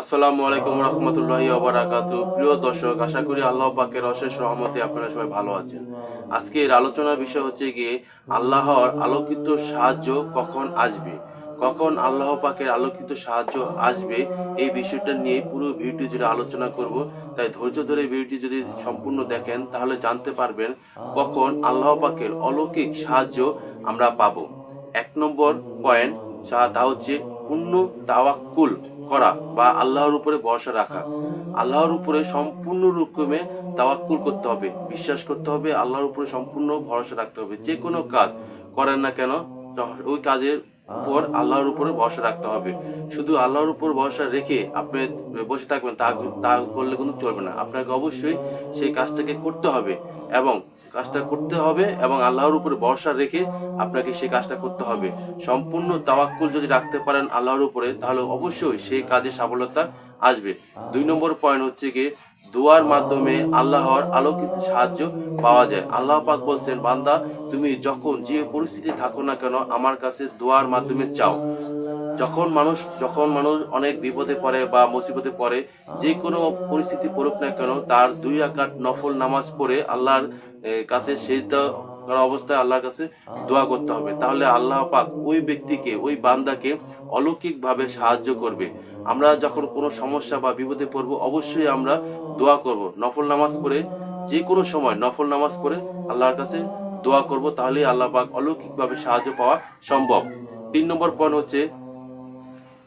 আসসালামু আলাইকুম রহমতুল্লাহি ওবারাকাতু প্রিয় দর্শক, আশা করি আল্লাহ পাকের অশেষ রহমতে আপনারা সবাই ভালো আছেন। আজকের আলোচনার বিষয় হচ্ছে গিয়ে আল্লাহর আলোকিত সাহায্য কখন আসবে? কখন আল্লাহ পাকের আলোকিত সাহায্য আসবে? এই বিষয়টা নিয়ে পুরো ভিডিও জুড়ে আলোচনা করব। তাই ধৈর্য ধরে ভিডিওটি যদি সম্পূর্ণ দেখেন, তাহলে জানতে পারবেন কখন আল্লাহ পাকের অলৌকিক সাহায্য আমরা পাব। এক নম্বর পয়েন্ট, তা হচ্ছে পূর্ণ তাওয়াক্কুল করা বা আল্লাহর উপরে ভরসা রাখা। আল্লাহর উপরে সম্পূর্ণ রকমে তাওয়াক্কুল করতে হবে, বিশ্বাস করতে হবে, আল্লাহর উপরে সম্পূর্ণ ভরসা রাখতে হবে। যে কোনো কাজ করেন না কেন, ওই কাজের উপর আল্লাহর উপরে ভরসা রাখতে হবে। শুধু আল্লাহর উপর ভরসা রেখে আপনি বসে থাকবেন, তা তা করলে কিন্তু চলবে না। আপনাকে অবশ্যই সেই কাজটাকে করতে হবে এবং কাজটা করতে হবে এবং আল্লাহর উপরে ভরসা রেখে আপনাকে সেই কাজটা করতে হবে। সম্পূর্ণ তাওয়াক্কুল যদি রাখতে পারেন আল্লাহর উপরে, তাহলে অবশ্যই সেই কাজে সাফল্যতা আসবে। দুই নম্বর পয়েন্ট হচ্ছে কি দোয়ার মাধ্যমে আল্লাহর আলোকিত সাহায্য পাওয়া যায়। আল্লাহ পাক বলছেন, বান্দা, তুমি যখন যে পরিস্থিতি থাকো না কেন, আমার কাছে দোয়ার মাধ্যমে চাও। যখন মানুষ যখন মানুষ অনেক বিপদে পড়ে বা মুসিবতে পড়ে, যে কোনো পরিস্থিতি পড়ুক না কেন, তার দুই আকার নফল নামাজ পড়ে আল্লাহর কাছে সেজদা করা অবস্থায় আল্লাহর কাছে দোয়া করতে হবে। তাহলে আল্লাহ পাক ওই ব্যক্তিকে, ওই বান্দাকে অলৌকিকভাবে সাহায্য করবে। আমরা যখন কোনো সমস্যা বা বিপদে পড়ব, অবশ্যই আমরা দোয়া করব। নফল নামাজ পড়ে, যে কোনো সময় নফল নামাজ পড়ে আল্লাহর কাছে দোয়া করব, তাহলে আল্লাহ পাক অলৌকিকভাবে সাহায্য পাওয়া সম্ভব। তিন নম্বর পয়েন্ট হচ্ছে,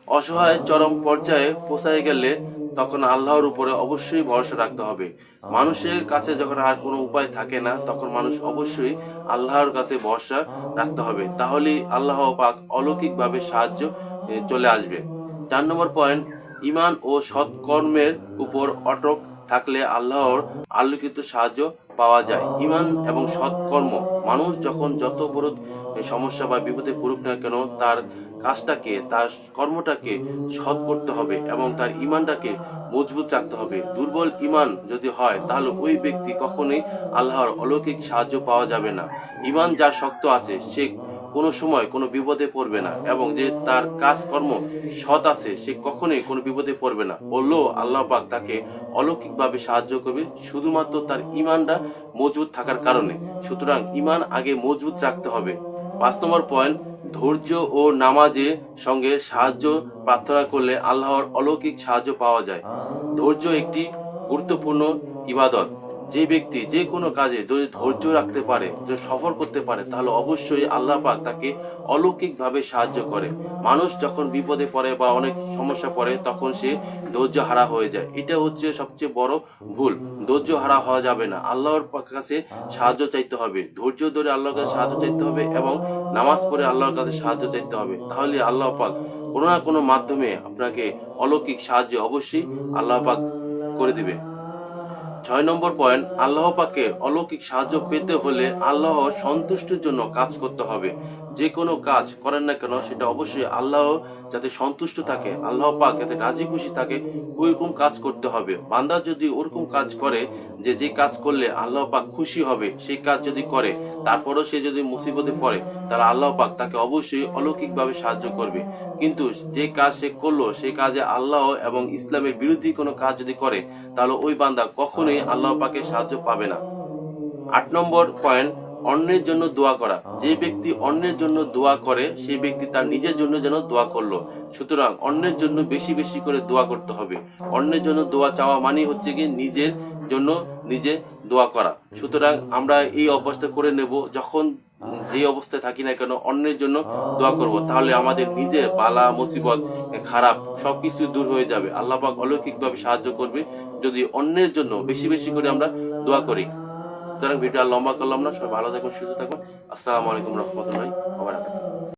অসহায় চরম পর্যায়ে পৌঁছায় গেলে তখন আল্লাহর উপরে অবশ্যই ভরসা রাখতে হবে। মানুষের কাছে যখন আর কোনো উপায় থাকে না, তখন মানুষ অবশ্যই আল্লাহর কাছে ভরসা রাখতে হবে। তাহলেই আল্লাহ পাক অলৌকিকভাবে সাহায্য চলে আসবে। চার নম্বর পয়েন্ট ইমান ও সৎকর্মের উপর অটক থাকলে আল্লাহর আলোকিত সাহায্য পাওয়া যায়। ইমান এবং সৎকর্ম, মানুষ যখন যত বড় সমস্যা বা বিপদে পড়ুক না কেন, তার কাজটাকে, তার কর্মটাকে সৎ করতে হবে এবং তার ইমানটাকে মজবুত রাখতে হবে। দুর্বল ইমান যদি হয়, তাহলে ওই ব্যক্তি কখনোই আল্লাহর অলৌকিক সাহায্য পাওয়া যাবে না। ইমান যার শক্ত আছে, সে কোনো সময় কোনো বিপদে পড়বে না এবং যে তার কাজকর্ম সৎ আছে, সে কখনোই কোনো বিপদে পড়বে না। বললেও আল্লাহ পাক তাকে অলৌকিকভাবে সাহায্য করবে শুধুমাত্র তার ইমানটা মজবুত থাকার কারণে। সুতরাং ইমান আগে মজবুত রাখতে হবে। পাঁচ নম্বর পয়েন্ট, ধৈর্য ও নামাজে সঙ্গে সাহায্য প্রার্থনা করলে আল্লাহর অলৌকিক সাহায্য পাওয়া যায়। ধৈর্য একটি গুরুত্বপূর্ণ ইবাদত। যে ব্যক্তি যে কোনো কাজে যদি ধৈর্য রাখতে পারে, যদি সফল করতে পারে, তাহলে অবশ্যই আল্লাহ পাক তাকে অলৌকিকভাবে সাহায্য করে। মানুষ যখন বিপদে পড়ে বা অনেক সমস্যা পড়ে, তখন সে ধৈর্য হারা হয়ে যায়। এটা হচ্ছে সবচেয়ে বড় ভুল। ধৈর্য হারা হওয়া যাবে না। আল্লাহর কাছে সাহায্য চাইতে হবে। ধৈর্য ধরে আল্লাহর কাছে সাহায্য চাইতে হবে এবং নামাজ পড়ে আল্লাহর কাছে সাহায্য চাইতে হবে। তাহলে আল্লাহ পাক কোনো না কোনো মাধ্যমে আপনাকে অলৌকিক সাহায্য অবশ্যই আল্লাহ পাক করে দিবে। ছয় নম্বর পয়েন্ট, আল্লাহ পাকের অলৌকিক সাহায্য পেতে হলে আল্লাহ সন্তুষ্টির জন্য কাজ করতে হবে। যে কোনো কাজ করেন না কেন, সেটা অবশ্যই আল্লাহ যাতে সন্তুষ্ট থাকে, আল্লাহ পাক যাতে রাজি খুশি থাকে, ওইরকম কাজ করতে হবে। বান্দা যদি ওরকম কাজ করে যে যে কাজ করলে আল্লাহ পাক খুশি হবে, সেই কাজ যদি করে, তারপরও সে যদি মুসিবতে পড়ে, তাহলে আল্লাহ পাক তাকে অবশ্যই অলৌকিকভাবে সাহায্য করবে। কিন্তু যে কাজ সে করল সেই কাজে আল্লাহ এবং ইসলামের বিরোধী কোনো কাজ যদি করে, তাহলে ওই বান্দা কখনোই আল্লাহ পাকের সাহায্য পাবে না। আট নম্বর পয়েন্ট অন্যের জন্য দোয়া করা। যে ব্যক্তি অন্যের জন্য দোয়া করে সেই ব্যক্তি তার নিজের জন্য যেন দোয়া করল। সুতরাং অন্যের জন্য বেশি বেশি করে দোয়া করতে হবে। অন্যের জন্য দোয়া চাওয়া মানে হচ্ছে কি নিজের জন্য নিজে দোয়া করা। সুতরাং আমরা এই অভ্যাসটা করে নেব যখন যে অবস্থায় থাকি না কেন অন্যের জন্য দোয়া করব। তাহলে আমাদের নিজের বালা মুসিবত খারাপ সবকিছু দূর হয়ে যাবে। আল্লাহ পাক অলৌকিকভাবে সাহায্য করবে। যদি অন্যের জন্য বেশি বেশি করে আমরা দোয়া করি। সুতরাং ভিডিও আর লম্বা করলাম না। সবাই ভালো থাকুন সুস্থ থাকুন। আসসালামু আলাইকুম রহমতুল্লাহ